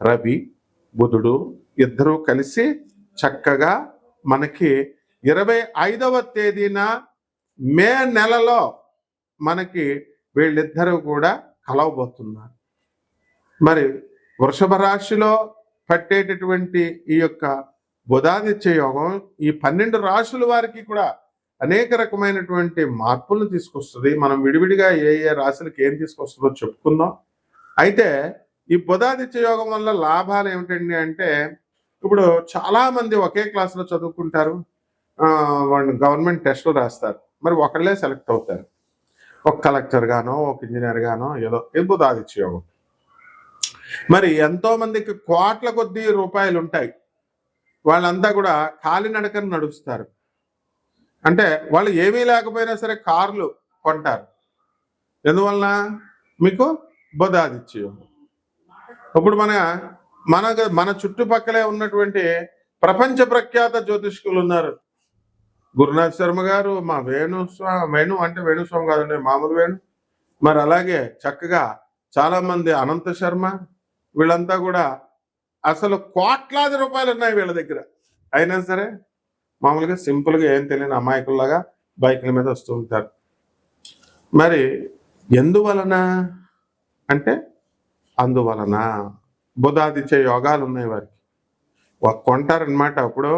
రవి బుధుడు ఇద్దరూ కలిసి చక్కగా మనకి ఇరవై ఐదవ తేదీన మే నెలలో మనకి వీళ్ళిద్దరూ కూడా కలవబోతున్నారు. మరి వృషభ రాశిలో పట్టేటటువంటి ఈ యొక్క బుధాదిత్య యోగం ఈ పన్నెండు రాశుల వారికి కూడా అనేక రకమైనటువంటి మార్పులను తీసుకొస్తుంది. మనం విడివిడిగా ఏ ఏ రాశులకి ఏం తీసుకొస్తుందో చెప్పుకుందాం. అయితే ఈ బుధాదిత్య యోగం వల్ల లాభాలు ఏమిటండి అంటే ఇప్పుడు చాలామంది ఒకే క్లాసులో చదువుకుంటారు వాళ్ళు గవర్నమెంట్ టెస్టులు రాస్తారు. మరి ఒకళ్ళే సెలెక్ట్ అవుతారు. ఒక కలెక్టర్ గానో ఒక ఇంజనీర్ గానో ఏదో ఇది బుధాదిత్య యోగం. మరి ఎంతో మందికి కోట్ల కొద్ది రూపాయలు ఉంటాయి. వాళ్ళంతా కూడా కాలినడకన నడుస్తారు. అంటే వాళ్ళు ఏమీ లేకపోయినా సరే కార్లు కొంటారు. ఎందువలన? మీకు బుధాదిత్య యోగం. ఇప్పుడు మన మన మన చుట్టుపక్కలే ఉన్నటువంటి ప్రపంచ ప్రఖ్యాత జ్యోతిష్కులు ఉన్నారు. గురునాథ్ శర్మ గారు మా వేణుస్వామి వేణు అంటే వేణుస్వామి కాదండి మామూలు వేణు. మరి అలాగే చక్కగా చాలా మంది అనంత శర్మ వీళ్ళంతా కూడా అసలు కోట్లాది రూపాయలు ఉన్నాయి వీళ్ళ దగ్గర. అయినా సరే మామూలుగా సింపుల్గా ఏం తెలియని అమాయకుల్లాగా బైకుల మీద వస్తూ ఉంటారు. మరి ఎందువలన? అంటే అందువలన బుధాదిత్య యోగాలు ఉన్నాయి వారికి కొంటారనమాట అప్పుడు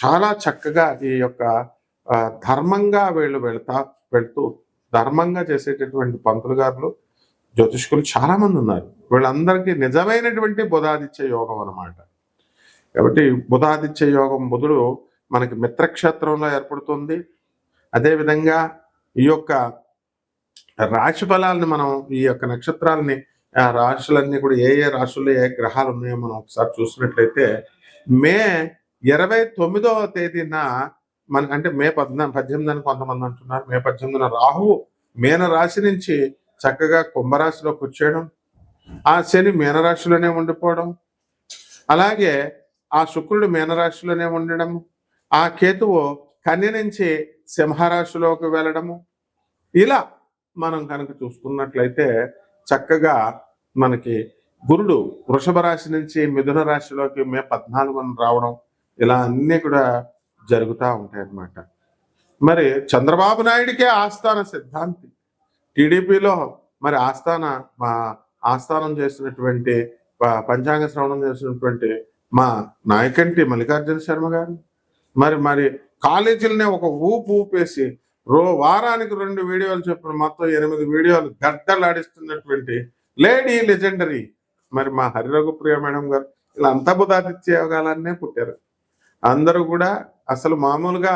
చాలా చక్కగా ఈ యొక్క ధర్మంగా వీళ్ళు వెళ్తా వెళ్తూ ధర్మంగా చేసేటటువంటి పంతులు గారులు జ్యోతిష్కులు చాలామంది ఉన్నారు. వీళ్ళందరికీ నిజమైనటువంటి బుధాదిత్య యోగం అనమాట కాబట్టి బుధాదిత్య యోగం బుధుడు మనకి మిత్రక్షేత్రంలో ఏర్పడుతుంది. అదేవిధంగా ఈ యొక్క రాశి ఫలాలని మనం ఈ యొక్క నక్షత్రాలని ఆ రాశులన్నీ కూడా ఏ ఏ రాశుల్లో ఏ గ్రహాలు ఉన్నాయో మనం ఒకసారి చూసినట్లయితే మే ఇరవై తొమ్మిదవ తేదీన మన అంటే మే పద్నా పద్దెనిమిది కొంతమంది అంటున్నారు. మే పద్దెనిమిదిన రాహువు మీన రాశి నుంచి చక్కగా కుంభరాశిలోకి వచ్చేయడం ఆ శని మీనరాశిలోనే ఉండిపోవడం అలాగే ఆ శుక్రుడు మీనరాశిలోనే ఉండడం ఆ కేతువు కన్య నుంచి సింహరాశిలోకి వెళ్ళడము ఇలా మనం కనుక చూసుకున్నట్లయితే చక్కగా మనకి గురుడు వృషభ రాశి నుంచి మిథున రాశిలోకి మే పద్నాలుగున రావడం ఇలా అన్నీ కూడా జరుగుతూ ఉంటాయి అన్నమాట మరి చంద్రబాబు నాయుడికే ఆస్థాన సిద్ధాంతి. టీడీపీలో మరి ఆస్థాన మా ఆస్థానం చేసినటువంటి పంచాంగ శ్రవణం చేసినటువంటి మా నాయకంటి మల్లికార్జున శర్మ గారు. మరి మరి కాలేజీలనే ఒక ఊపు ఊపేసి రో వారానికి రెండు వీడియోలు చెప్పిన మొత్తం ఎనిమిది వీడియోలు గద్దలాడిస్తున్నటువంటి లేడీ లెజెండరీ. మరి మా హరిరఘుప్రియ మేడం గారు ఇలా అంతబుధాదిత్య యోగాలన్నే పుట్టారు. అందరూ కూడా అసలు మామూలుగా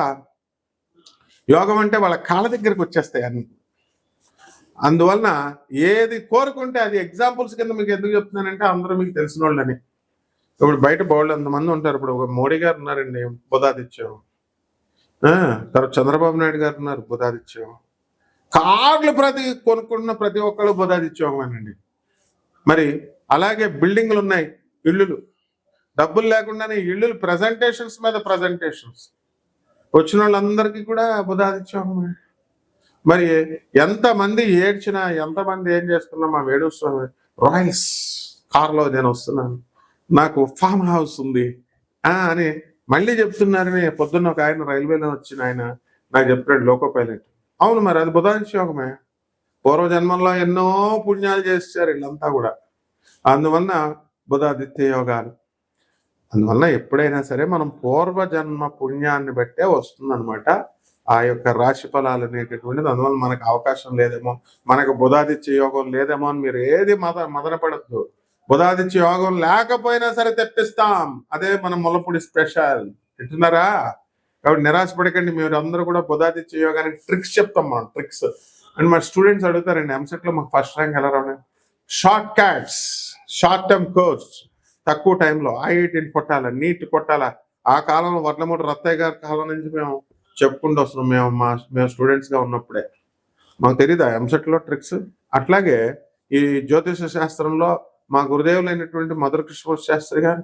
యోగం అంటే వాళ్ళ కాళ్ళ దగ్గరికి వచ్చేస్తాయి అన్ని. అందువలన ఏది కోరుకుంటే అది ఎగ్జాంపుల్స్ కింద మీకు ఎందుకు చెప్తున్నానంటే అందరూ మీకు తెలిసిన వాళ్ళని ఇప్పుడు బయట బోళ్ళు అంతమంది ఉంటారు. ఇప్పుడు ఒక మోడీ గారు ఉన్నారండి బుధాదిత్యం. తర్వాత చంద్రబాబు నాయుడు గారు ఉన్నారు బుధాదిత్యం. కార్లు ప్రతి కొనుక్కున్న ప్రతి ఒక్కళ్ళు బుధాదిత్యోగమేనండి మరి అలాగే బిల్డింగ్లు ఉన్నాయి ఇల్లులు. డబ్బులు లేకుండానే ఇల్లులు ప్రజెంటేషన్స్ మీద ప్రజెంటేషన్స్ వచ్చిన వాళ్ళందరికీ కూడా బుధాదిత్యమే మరి ఎంతమంది ఏడ్చినా ఎంతమంది ఏం చేస్తున్నా మా వేణుస్వామి రాయల్స్ కార్లో నేను వస్తున్నాను. నాకు ఫామ్ హౌస్ ఉంది. అని మళ్ళీ చెప్తున్నారని పొద్దున్న ఒక ఆయన రైల్వేలో వచ్చిన ఆయన నాకు చెప్పాడు లోకో పైలట్. అవును మరి అది బుధాదిత్యోగమే పూర్వజన్మంలో ఎన్నో పుణ్యాలు చేశారు వీళ్ళంతా కూడా. అందువలన బుధాదిత్య యోగాలు. అందువల్ల ఎప్పుడైనా సరే మనం పూర్వజన్మ పుణ్యాన్ని బట్టే వస్తుందన్నమాట. ఆ యొక్క రాశి ఫలాలు అనేటటువంటిది అందువల్ల మనకు అవకాశం లేదేమో మనకు బుధాదిత్య యోగం లేదేమో అని మీరు ఏది మద మదనపడద్దు. బుధాదిత్య యోగం లేకపోయినా సరే తెప్పిస్తాం. అదే మన ములపూడి స్పెషల్. వింటున్నారా? కాబట్టి నిరాశపడకండి. మీరు అందరూ కూడా బుధాదిత్య యోగానికి ట్రిక్స్ చెప్తాం మనం ట్రిక్స్. అండ్ మా స్టూడెంట్స్ అడుగుతారండి ఎంసెట్లో మాకు ఫస్ట్ ర్యాంక్ ఎలా రావడం shortcuts short term course. తక్కువ టైంలో ఐఐటీని కొట్టాలా నీట్ కొట్టాలా? ఆ కాలంలో వర్లమూడి రత్తయ్య గారి కాలం నుంచి మేము చెప్పుకుంటూ వస్తున్నాం. మేము మా మేము స్టూడెంట్స్గా ఉన్నప్పుడే. మాకు తెలియదా ఎంసెట్లో ట్రిక్స్? అట్లాగే ఈ జ్యోతిష శాస్త్రంలో మా గురుదేవులైనటువంటి మధుర కృష్ణ శాస్త్రి గారు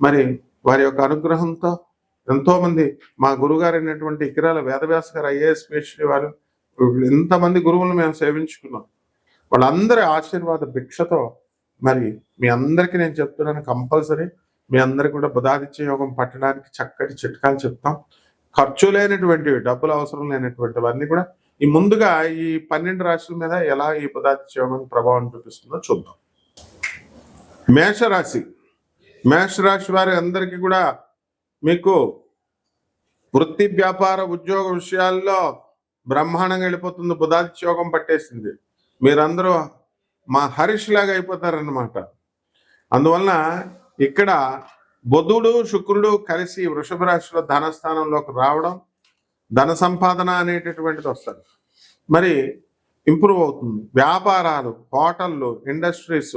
మరి వారి యొక్క అనుగ్రహంతో ఎంతో మంది మా గురుగారు అయినటువంటి ఇకిరాల వేదవ్యాస గారు ఐఏఎస్ పిహెచ్డి వారు ఎంతమంది గురువులను మేము సేవించుకున్నాం. వాళ్ళందరి ఆశీర్వాద భిక్షతో మరి మీ అందరికీ నేను చెప్తున్నాను కంపల్సరీ. మీ అందరికి కూడా బుధాదిత్య యోగం పట్టడానికి చక్కటి చిట్కాలు చెప్తాం. ఖర్చు లేనటువంటివి డబ్బులు అవసరం లేనటువంటివన్నీ కూడా ఈ ముందుగా ఈ పన్నెండు రాశుల మీద ఎలా ఈ బుధాదిత్య యోగం ప్రభావం చూపిస్తుందో చూద్దాం. మేషరాశి. మేషరాశి వారి అందరికీ కూడా మీకు వృత్తి వ్యాపార ఉద్యోగ విషయాల్లో బ్రహ్మాండంగా వెళ్ళిపోతుంది. బుధాదిత్య పట్టేసింది. మీరందరూ మా హరీష్ లాగా అయిపోతారన్నమాట. అందువలన ఇక్కడ బుధుడు శుక్రుడు కలిసి వృషభ రాశిలో ధనస్థానంలోకి రావడం ధన సంపాదన అనేటటువంటిది వస్తుంది. మరి ఇంప్రూవ్ అవుతుంది. వ్యాపారాలు హోటళ్ళు ఇండస్ట్రీస్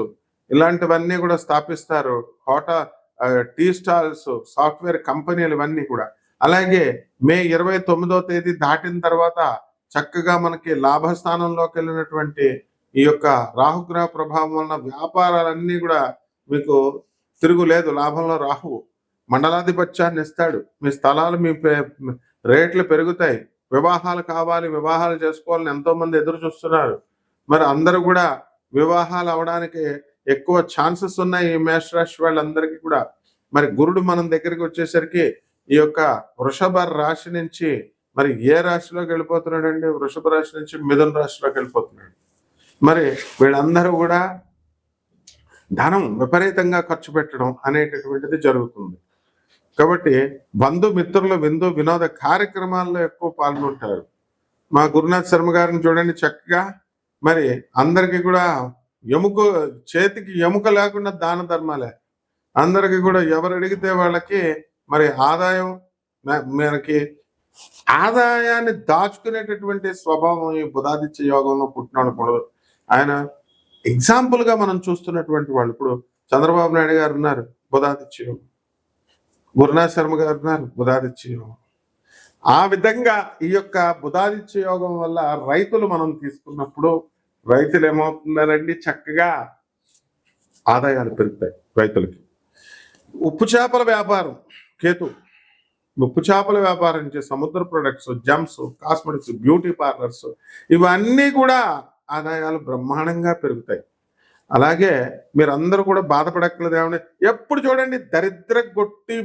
ఇలాంటివన్నీ కూడా స్థాపిస్తారు. హోటల్ టీ స్టాల్స్ సాఫ్ట్వేర్ కంపెనీలు ఇవన్నీ కూడా. అలాగే మే ఇరవై తొమ్మిదో తేదీ దాటిన తర్వాత చక్కగా మనకి లాభస్థానంలోకి వెళ్ళినటువంటి ఈ యొక్క రాహుగ్రహ ప్రభావం వలన వ్యాపారాలన్నీ కూడా మీకు తిరుగులేదు లాభంలో రాహువు మండలాధిపత్యాన్ని ఇస్తాడు. మీ స్థలాలు మీ పే- రేట్లు పెరుగుతాయి. వివాహాలు కావాలి వివాహాలు చేసుకోవాలని ఎంతో మంది ఎదురు చూస్తున్నారు. మరి అందరూ కూడా వివాహాలు అవడానికి ఎక్కువ ఛాన్సెస్ ఉన్నాయి ఈ మేష రాశి వాళ్ళందరికీ కూడా. మరి గురుడు మనం దగ్గరికి వచ్చేసరికి ఈ యొక్క వృషభ రాశి నుంచి మరి ఏ రాశిలోకి వెళ్ళిపోతున్నాడండి? వృషభ రాశి నుంచి మిథున రాశిలోకి వెళ్ళిపోతున్నాడు. మరి వీళ్ళందరూ కూడా ధనం విపరీతంగా ఖర్చు పెట్టడం అనేటటువంటిది జరుగుతుంది. కాబట్టి బంధుమిత్రులు విందు వినోద కార్యక్రమాల్లో ఎక్కువ పాల్గొంటారు. మా గురునాథ్ శర్మ గారిని చూడండి చక్కగా. మరి అందరికీ కూడా ఎముక చేతికి ఎముక లేకుండా దాన ధర్మాలే. అందరికి కూడా ఎవరు అడిగితే వాళ్ళకి మరి ఆదాయం మనకి ఆదాయాన్ని దాచుకునేటటువంటి స్వభావం ఈ బుధాదిత్య యోగంలో పుట్టినాడు కూడా ఆయన ఎగ్జాంపుల్గా మనం చూస్తున్నటువంటి వాళ్ళు ఇప్పుడు చంద్రబాబు నాయుడు గారు ఉన్నారు బుధాదిత్య యోగం. గురునాథ్ శర్మ గారు ఉన్నారు బుధాదిత్య యోగం. ఆ విధంగా ఈ యొక్క బుధాదిత్య యోగం వల్ల రైతులు మనం తీసుకున్నప్పుడు రైతులు ఏమవుతున్నారండి? చక్కగా ఆదాయాలు పెరుగుతాయి రైతులకి. ఉప్పు చేపల వ్యాపారం కేతు. ఉప్పు చేపల వ్యాపారం చేసే సముద్ర products gems cosmetics beauty parlours ఇవన్నీ కూడా ఆదాయాలు బ్రహ్మాండంగా పెరుగుతాయి. అలాగే మీరందరూ కూడా బాధపడక్కర్లేదు ఏమని ఎప్పుడు చూడండి దరిద్ర కొట్టి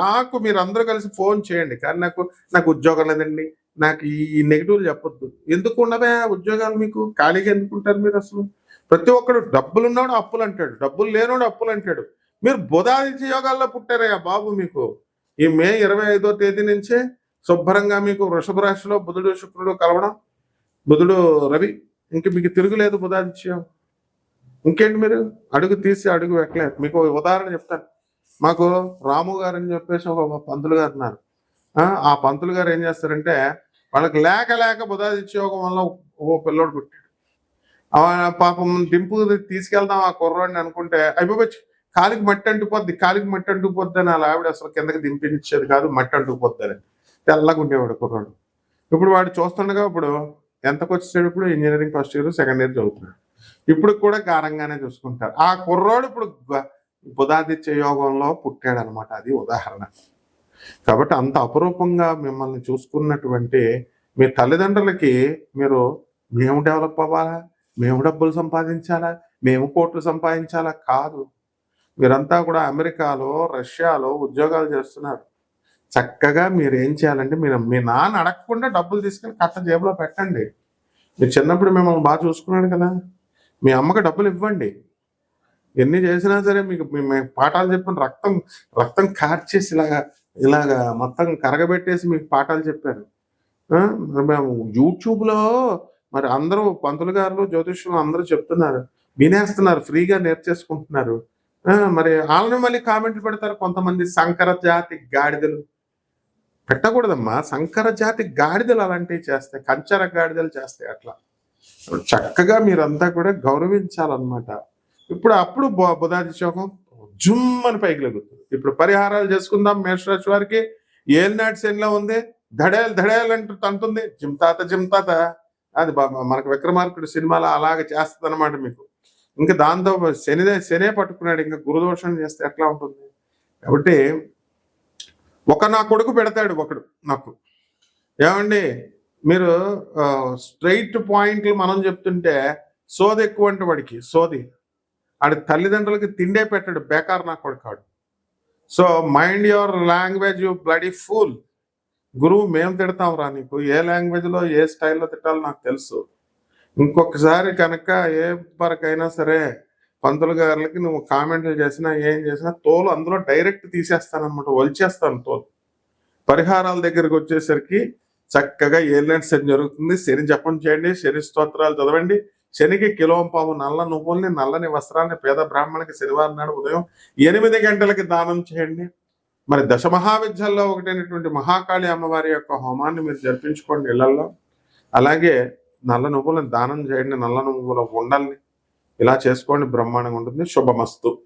నాకు మీరందరూ కలిసి ఫోన్ చేయండి. కానీ నాకు నాకు ఉద్యోగం లేదండి. నాకు ఈ నెగిటివ్లు చెప్పొద్దు. ఎందుకు ఉండవే ఉద్యోగాలు మీకు? ఖాళీగా ఎందుకుంటారు మీరు అసలు? ప్రతి ఒక్కడు డబ్బులు ఉన్నాడు అప్పులు అంటాడు. డబ్బులు లేనోడు అప్పులు అంటాడు. మీరు బుధాదిత్య యోగాల్లో పుట్టారయ్యా బాబు మీకు. ఈ మే ఇరవై ఐదో తేదీ నుంచే శుభ్రంగా మీకు వృషభ రాశిలో బుధుడు శుక్రుడు కలవడం. బుధుడు రవి ఇంక మీకు తిరుగులేదు బుధాదిత్యం. ఇంకేంటి మీరు? అడుగు తీసి అడుగు పెట్టలేదు. మీకు ఉదాహరణ చెప్తాను. మాకు రాము గారు అని చెప్పేసి ఒక పంతులు గారు ఉన్నారు. ఆ, ఆ పంతులు గారు ఏం చేస్తారంటే వాళ్ళకి లేక లేక బుధాదిత్య యోగం వల్ల ఓ పిల్లోడు పుట్టాడు. ఆ పాపం దింపు తీసుకెళ్దాం ఆ కుర్రాడిని అనుకుంటే అయిపోవచ్చు కాలికి మట్టి అంటుపోద్ది కాలికి మట్టి అంటుకుపోద్ది అని అలా ఆవిడ అసలు కిందకి దింపించేది కాదు మట్టి అంటుకుపోద్ది అని. తెల్లగా ఉండేవాడు కుర్రాడు. ఇప్పుడు వాడు చూస్తుండగా ఇప్పుడు ఎంతకు వచ్చేసాడు ఇప్పుడు? Engineering first year second year చదువుతున్నాడు. ఇప్పుడు కూడా గారంగానే చూసుకుంటారు. ఆ కుర్రాడు ఇప్పుడు బుధాదిత్య యోగంలో పుట్టాడు అనమాట అది ఉదాహరణ. కాబట్టి అంత అపురూపంగా మిమ్మల్ని చూసుకున్నటువంటి మీ తల్లిదండ్రులకి మీరు మేము డెవలప్ అవ్వాలా? మేము డబ్బులు సంపాదించాలా? మేము కోట్లు సంపాదించాలా? కాదు. మీరంతా కూడా అమెరికాలో రష్యాలో ఉద్యోగాలు చేస్తున్నారు. చక్కగా మీరు ఏం చేయాలంటే మీరు మీ నాన్న అడగకుండా డబ్బులు తీసుకెళ్ళి కట్ట జేబులో పెట్టండి. మీరు చిన్నప్పుడు మిమ్మల్ని బాగా చూసుకున్నాడు కదా? మీ అమ్మకి డబ్బులు ఇవ్వండి. ఎన్ని చేసినా సరే మీకు మేము పాఠాలు చెప్పిన రక్తం రక్తం కార్చేసి ఇలాగా ఇలాగా మొత్తం కరగబెట్టేసి మీకు పాఠాలు చెప్పారు. మరి మేము యూట్యూబ్లో మరి అందరూ పంతులు గారు జ్యోతిష్యులు అందరూ చెప్తున్నారు. వినేస్తున్నారు ఫ్రీగా నేర్చేసుకుంటున్నారు. మరి వాళ్ళని మళ్ళీ కామెంట్లు పెడతారు కొంతమంది సంకర జాతి గాడిదలు. పెట్టకూడదమ్మా. సంకర జాతి గాడిదలు అలాంటివి చేస్తాయి. కంచర గాడిదలు చేస్తాయి అట్లా. చక్కగా మీరంతా కూడా గౌరవించాలన్నమాట. ఇప్పుడు అప్పుడు బు- బుధాది చోకం జుమ్ అని పైకి లెగుతుంది ఇప్పుడు పరిహారాలు చేసుకుందాం మేషరాశి వారికి. ఏలినాటి శనిలో ఉంది. ధడేలు ధడేలు అంటూ తంటుంది జిమ్తాత జిమ్తాత అది బా- మనకు విక్రమార్కుడు సినిమాలో అలాగ చేస్తుంది అనమాట మీకు. ఇంకా దాంతో శనిదే శనే పట్టుకున్నాడు. ఇంకా గురుదోషం చేస్తే ఎట్లా ఉంటుంది? కాబట్టి ఒక నా కొడుకు పెడతాడు ఒకడు నాకు. ఏమండి? మీరు స్ట్రైట్ పాయింట్లు మనం చెప్తుంటే సోది ఎక్కువ అంటే వాడికి. సోది. ఆడి తల్లిదండ్రులకి తిండే పెట్టాడు బేకార్ నా కొడుకాడు so mind your language you bloody fool గురువు మేము తిడతాం రా నీకు ఏ లాంగ్వేజ్లో ఏ స్టైల్లో తిట్టాలో నాకు తెలుసు. ఇంకొకసారి కనుక ఏ వరకైనా సరే పంతుల గారులకి నువ్వు కామెంట్లు చేసినా ఏం చేసినా తోలు అందులో డైరెక్ట్ తీసేస్తానమాట వలిచేస్తాను తోలు. పరిహారాల దగ్గరికి వచ్చేసరికి చక్కగా ఏలినట్టు శని జరుగుతుంది. శని జపం చేయండి శని స్తోత్రాలు చదవండి. శనికి కిలోం పావు నల్ల నువ్వుల్ని నల్లని వస్త్రాన్ని పేద బ్రాహ్మణికి శనివారం నాడు ఉదయం ఎనిమిది గంటలకి దానం చేయండి. మరి దశ మహావిద్యల్లో ఒకటైనటువంటి మహాకాళి అమ్మవారి యొక్క హోమాన్ని మీరు జరిపించుకోండి ఇళ్ళలో అలాగే నల్ల నువ్వులను దానం చేయండి నల్ల నువ్వుల ఉండల్ని. ఇలా చేసుకోండి బ్రహ్మాండంగా ఉంటుంది. శుభమస్తు.